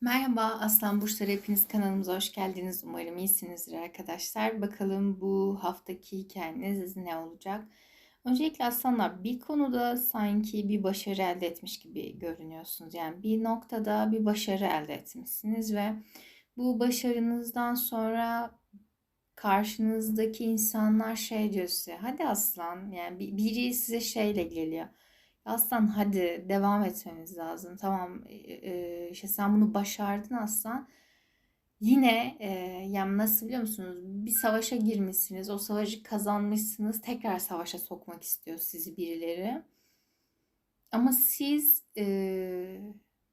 Merhaba Aslan Burçları hepiniz kanalımıza hoş geldiniz. Umarım iyisinizdir arkadaşlar. Bakalım bu haftaki hikayeniz ne olacak? Öncelikle aslanlar bir konuda sanki bir başarı elde etmiş gibi görünüyorsunuz. Yani bir noktada bir başarı elde etmişsiniz ve bu başarınızdan sonra karşınızdaki insanlar şey diyor size. Hadi aslan yani biri size şeyle geliyor. Aslan hadi devam etmemiz lazım. Tamam e, işte sen bunu başardın aslan. Yine e, yani nasıl biliyor musunuz? Bir savaşa girmişsiniz. O savaşı kazanmışsınız. Tekrar savaşa sokmak istiyor sizi birileri. Ama siz e,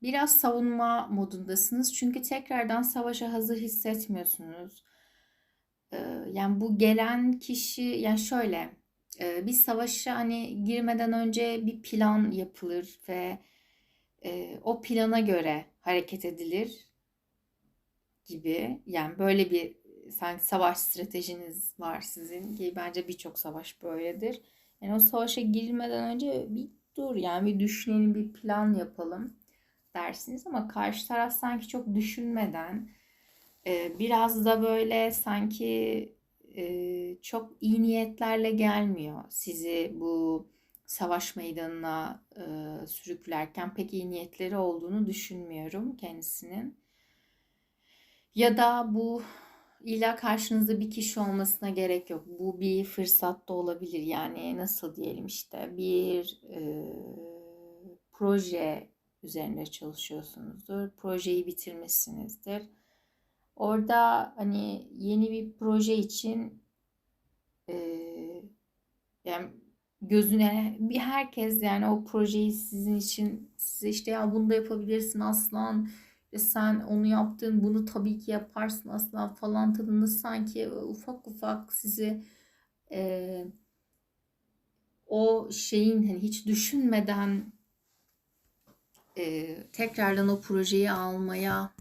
biraz savunma modundasınız. Çünkü tekrardan savaşa hazır hissetmiyorsunuz. E, yani bu gelen kişi yani şöyle bir savaşa hani girmeden önce bir plan yapılır ve o plana göre hareket edilir gibi. Yani böyle bir sanki savaş stratejiniz var sizin ki bence birçok savaş böyledir. Yani o savaşa girmeden önce bir dur yani bir düşünelim bir plan yapalım dersiniz ama karşı taraf sanki çok düşünmeden biraz da böyle sanki çok iyi niyetlerle gelmiyor. Sizi bu savaş meydanına e, sürüklerken pek iyi niyetleri olduğunu düşünmüyorum kendisinin. Ya da bu illa karşınızda bir kişi olmasına gerek yok. Bu bir fırsat da olabilir. Yani nasıl diyelim işte bir e, proje üzerinde çalışıyorsunuzdur. Projeyi bitirmişsinizdir Orada hani yeni bir proje için e, yani gözüne bir herkes yani o projeyi sizin için size işte ya bunu da yapabilirsin aslan sen onu yaptın bunu tabii ki yaparsın aslan falan tadında sanki ufak ufak sizi e, o şeyin hani hiç düşünmeden e, tekrardan o projeyi almaya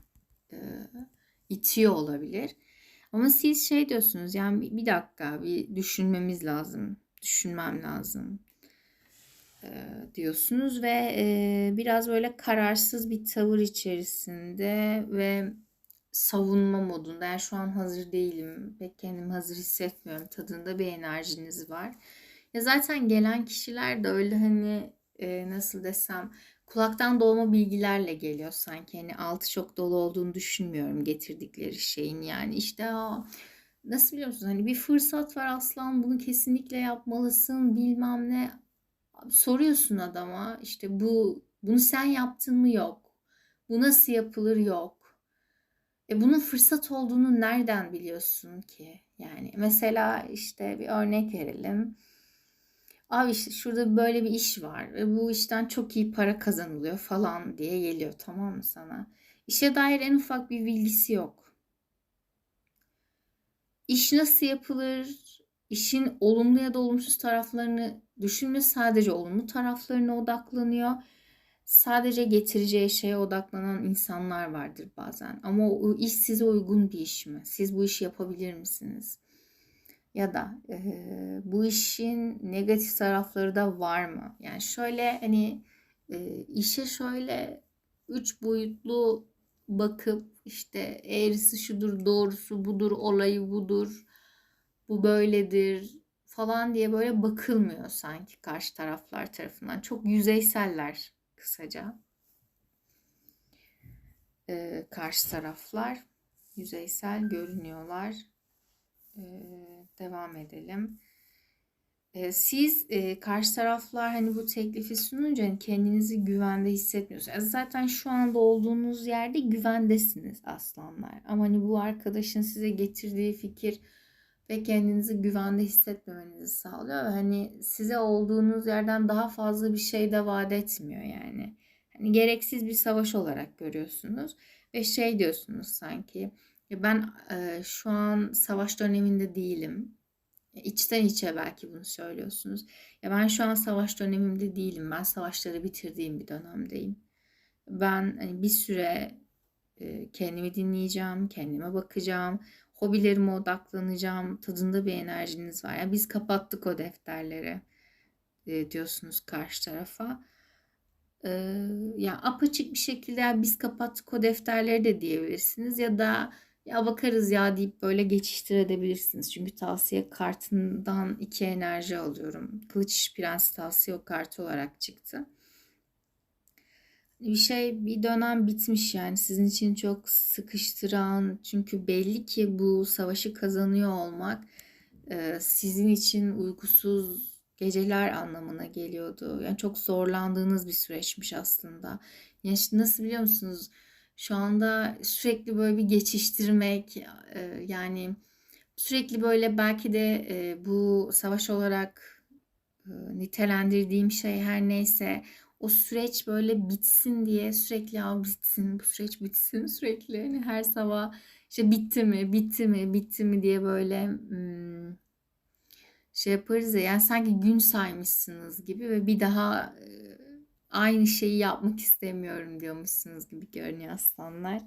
e, itiyor olabilir. Ama siz şey diyorsunuz yani bir dakika bir düşünmemiz lazım. Düşünmem lazım diyorsunuz ve biraz böyle kararsız bir tavır içerisinde ve savunma modunda. Yani şu an hazır değilim. Pek kendimi hazır hissetmiyorum. Tadında bir enerjiniz var. Ya zaten gelen kişiler de öyle hani e, nasıl desem kulaktan dolma bilgilerle geliyor sanki. Hani altı çok dolu olduğunu düşünmüyorum getirdikleri şeyin. Yani işte aa, nasıl biliyor? Hani bir fırsat var aslan bunu kesinlikle yapmalısın bilmem ne. Soruyorsun adama işte bu bunu sen yaptın mı yok. Bu nasıl yapılır yok. E bunun fırsat olduğunu nereden biliyorsun ki? Yani mesela işte bir örnek verelim Abi işte şurada böyle bir iş var ve bu işten çok iyi para kazanılıyor falan diye geliyor tamam mı sana? İşe dair en ufak bir bilgisi yok. İş nasıl yapılır? İşin olumlu ya da olumsuz taraflarını düşünmüyor. Sadece olumlu taraflarına odaklanıyor. Sadece getireceği şeye odaklanan insanlar vardır bazen. Ama o iş size uygun bir iş mi? Siz bu işi yapabilir misiniz? Ya da e, bu işin negatif tarafları da var mı? Yani şöyle hani e, işe şöyle üç boyutlu bakıp işte eğrisi şudur, doğrusu budur, olayı budur, bu böyledir falan diye böyle bakılmıyor sanki karşı taraflar tarafından. Çok yüzeyseller kısaca. Ee, karşı taraflar yüzeysel görünüyorlar. Devam edelim. Siz karşı taraflar hani bu teklifi sununca hani kendinizi güvende hissetmiyorsunuz. Zaten şu anda olduğunuz yerde güvendesiniz aslanlar. Ama hani bu arkadaşın size getirdiği fikir ve kendinizi güvende hissetmemenizi sağlıyor. Hani size olduğunuz yerden daha fazla bir şey de vaat etmiyor yani. Hani gereksiz bir savaş olarak görüyorsunuz ve şey diyorsunuz sanki ya ben e, şu an savaş döneminde değilim. İçten içe belki bunu söylüyorsunuz. Ya ben şu an savaş dönemimde değilim. Ben savaşları bitirdiğim bir dönemdeyim. Ben hani bir süre e, kendimi dinleyeceğim, kendime bakacağım, hobilerime odaklanacağım. Tadında bir enerjiniz var. Yani biz kapattık o defterleri e, diyorsunuz karşı tarafa. Ee, ya apaçık bir şekilde ya biz kapattık o defterleri de diyebilirsiniz ya da ya bakarız ya deyip böyle geçiştirebilirsiniz. Çünkü tavsiye kartından iki enerji alıyorum. Kılıç Prens tavsiye kartı olarak çıktı. Bir şey bir dönem bitmiş yani sizin için çok sıkıştıran çünkü belli ki bu savaşı kazanıyor olmak e, sizin için uykusuz geceler anlamına geliyordu. Yani çok zorlandığınız bir süreçmiş aslında. Yani nasıl biliyor musunuz? Şu anda sürekli böyle bir geçiştirmek e, yani sürekli böyle belki de e, bu savaş olarak e, nitelendirdiğim şey her neyse o süreç böyle bitsin diye sürekli ya bitsin bu süreç bitsin sürekli. Hani her sabah işte bitti mi? Bitti mi? Bitti mi? diye böyle hmm, şey yaparız ya. Yani sanki gün saymışsınız gibi ve bir daha aynı şeyi yapmak istemiyorum diyormuşsunuz gibi görünüyor aslanlar.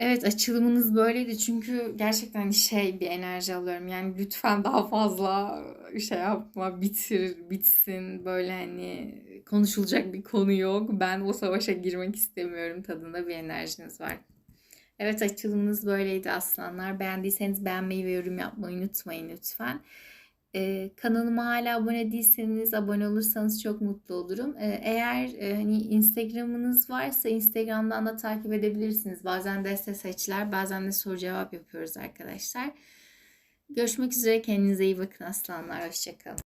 Evet açılımınız böyleydi çünkü gerçekten şey bir enerji alıyorum. Yani lütfen daha fazla şey yapma, bitir, bitsin. Böyle hani konuşulacak bir konu yok. Ben o savaşa girmek istemiyorum tadında bir enerjiniz var. Evet açılımınız böyleydi aslanlar. Beğendiyseniz beğenmeyi ve yorum yapmayı unutmayın lütfen. Ee, kanalıma hala abone değilseniz abone olursanız çok mutlu olurum. Ee, eğer e, hani Instagram'ınız varsa Instagram'dan da takip edebilirsiniz. Bazen deste seçiler, bazen de soru cevap yapıyoruz arkadaşlar. Görüşmek üzere. Kendinize iyi bakın aslanlar. Hoşçakalın.